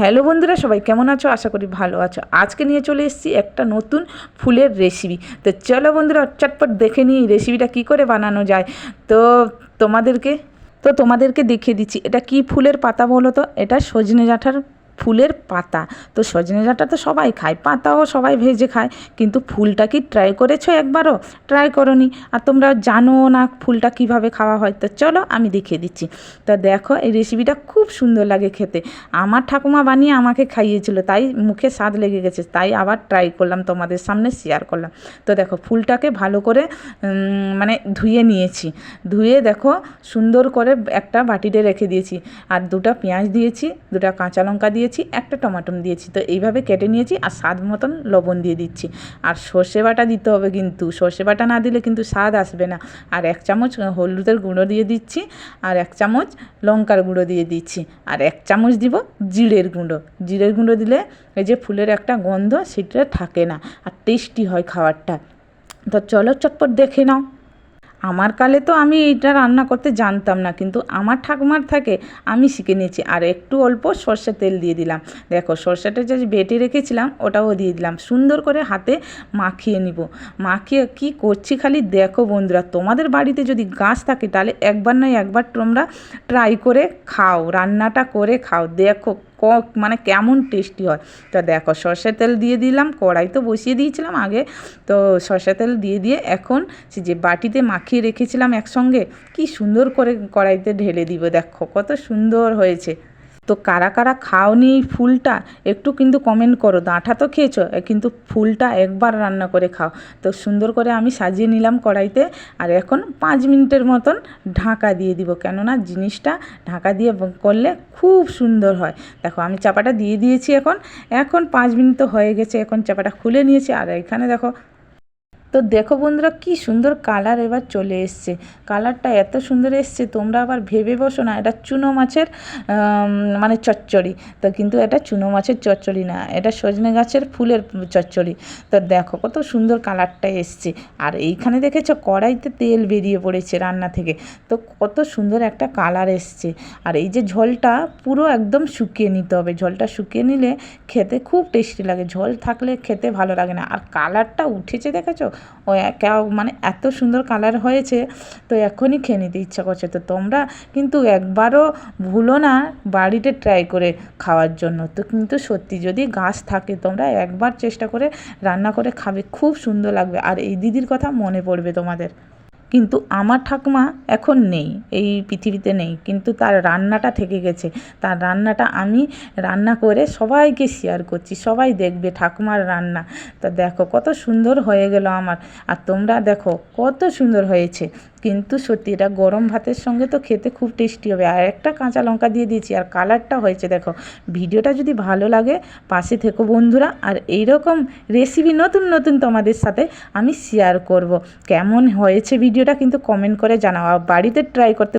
Hello বন্ধুরা, সবাই কেমন আছো? আশা করি ভালো আছো। আজকে নিয়ে চলে এসেছি একটা নতুন ফুলের রেসিপি তো চলো বন্ধুরা, চটপট দেখে নিই রেসিপিটা কি করে বানানো যায়। তো তোমাদেরকে তো তোমাদেরকে দেখিয়ে দিচ্ছি, এটা কি ফুলের পাতা বলো তো? এটা সজনে ডাঁটার ফুলের পাতা। তো সজনে ডাঁটা তো সবাই খায়, পাতাও সবাই ভেজে খায়। কিন্তু ফুলটা কি ট্রাই করেছ একবারও? ট্রাই করনি। আর তোমরা জানো না ফুলটা কীভাবে খাওয়া হয়? তো চলো আমি দেখিয়ে দিচ্ছি। তো দেখো, এই রেসিপিটা খুব সুন্দর লাগে খেতে। আমার ঠাকুমা বানিয়ে আমাকে খাইয়েছিল, তাই মুখে স্বাদ লেগে গেছে। তাই আবার ট্রাই করলাম, তোমাদের সামনে শেয়ার করলাম। তো দেখো, ফুলটাকে ভালো করে মানে ধুয়ে নিয়েছি। ধুয়ে দেখো, সুন্দর করে একটা বাটিতে রেখে দিয়েছি। আর দুটো পেঁয়াজ দিয়েছি, দুটো কাঁচা লঙ্কা দিয়েছি একটা টমাটো দিয়েছি। তো এইভাবে কেটে নিয়েছি আর স্বাদ মতন লবণ দিয়ে দিচ্ছি। আর সর্ষে বাটা দিতে হবে কিন্তু, সর্ষে বাটা না দিলে কিন্তু স্বাদ আসবে না। আর এক চামচ হলুদের গুঁড়ো দিয়ে দিচ্ছি আর এক চামচ লঙ্কার গুঁড়ো দিয়ে দিচ্ছি। আর এক চামচ দিব জিরের গুঁড়ো। জিরের গুঁড়ো দিলে এই যে ফুলের একটা গন্ধ, সেটা থাকে না। আর টেস্টি হয় খাবারটা। তো চলো চটপট দেখে নাও। আমার কালে তো আমি এটা রান্না করতে জানতাম না, কিন্তু আমার ঠাকুমার থাকে আমি শিখে নিয়েছি। আর একটু অল্প সর্ষের তেল দিয়ে দিলাম। দেখো, সর্ষেটা যে বেটে রেখেছিলাম, ওটাও দিয়ে দিলাম। সুন্দর করে হাতে মাখিয়ে নিব। মাখিয়ে কি করছি খালি দেখো বন্ধুরা, তোমাদের বাড়িতে যদি গাছ থাকে, তাহলে একবার নয় একবার তোমরা ট্রাই করে খাও, রান্নাটা করে খাও। দেখো ক মানে কেমন টেস্টি হয়? তো দেখো, সর্ষের তেল দিয়ে দিলাম, কড়াই তো বসিয়ে দিয়েছিলাম আগে। তো সর্ষের তেল দিয়ে দিয়ে এখন যে বাটিতে মাখিয়ে রেখেছিলাম একসঙ্গে, কি সুন্দর করে কড়াইতে ঢেলে দিব, দেখো, কত সুন্দর হয়েছে। তো কারা কারা খাওনি এই ফুলটা, একটু কিন্তু কমেন্ট করো। ডাঁটা তো খেয়েছো কিন্তু ফুলটা একবার রান্না করে খাও। তো সুন্দর করে আমি সাজিয়ে নিলাম কড়াইতে, আর এখন পাঁচ মিনিটের মতন ঢাকা দিয়ে দিব। কেননা জিনিসটা ঢাকা দিয়ে করলে খুব সুন্দর হয়। দেখো, আমি চাপাটা দিয়ে দিয়েছি এখন। এখন পাঁচ মিনিট তো হয়ে গেছে, এখন চাপাটা খুলে নিয়েছি। আর এখানে দেখো তো দেখো বন্ধুরা, কি সুন্দর কালার এবার চলে এসছে। কালারটা এত সুন্দর এসছে, তোমরা আবার ভেবে বসো না, এটা চুনো মাছের মানে চচ্চড়ি। তো কিন্তু এটা চুনো মাছের চচ্চড়ি না, এটা সজনে গাছের ফুলের চচ্চড়ি। তো দেখো কত সুন্দর কালারটা এসছে। আর এইখানে দেখেছ, কড়াইতে তেল বেরিয়ে পড়েছে রান্না থেকে। তো কত সুন্দর একটা কালার এসছে। আর এই যে ঝোলটা পুরো একদম শুকিয়ে নিতে হবে। ঝোলটা শুকিয়ে নিলে খেতে খুব টেস্টি লাগে। ঝোল থাকলে খেতে ভালো লাগে না। আর কালারটা উঠেছে, দেখেছ? ও মানে এত সুন্দর কালার হয়েছে, তো এখনই খেয়ে নিতে ইচ্ছা করছে। তো তোমরা কিন্তু একবারও ভুলো না বাড়িতে ট্রাই করে খাওয়ার জন্য। তো কিন্তু সত্যি যদি গাছ থাকে, তোমরা একবার চেষ্টা করে রান্না করে খাবে, খুব সুন্দর লাগবে। আর এই দিদির কথা মনে পড়বে তোমাদের। কিন্তু আমার ঠাকুমা এখন নেই, এই পৃথিবীতে নেই। কিন্তু তার রান্নাটা থেকে গেছে। তার রান্নাটা আমি রান্না করে সবাইকে শেয়ার করছি, সবাই দেখবে ঠাকুমার রান্না। তা দেখো কত সুন্দর হয়ে গেল আমার। আর তোমরা দেখো কত সুন্দর হয়েছে। কিন্তু সত্যি এটা গরম ভাতের সঙ্গে তো খেতে খুব টেস্টি হবে। আর একটা কাঁচা লঙ্কা দিয়ে দিয়েছি, আর কালারটা হয়েছে দেখো। ভিডিওটা যদি ভালো লাগে, পাশে থেকো বন্ধুরা। আর এইরকম রেসিপি নতুন নতুন তোমাদের সাথে আমি শেয়ার করব। কেমন হয়েছে ভিডিওটা কিন্তু কমেন্ট করে জানাও। বাড়িতে ট্রাই করতে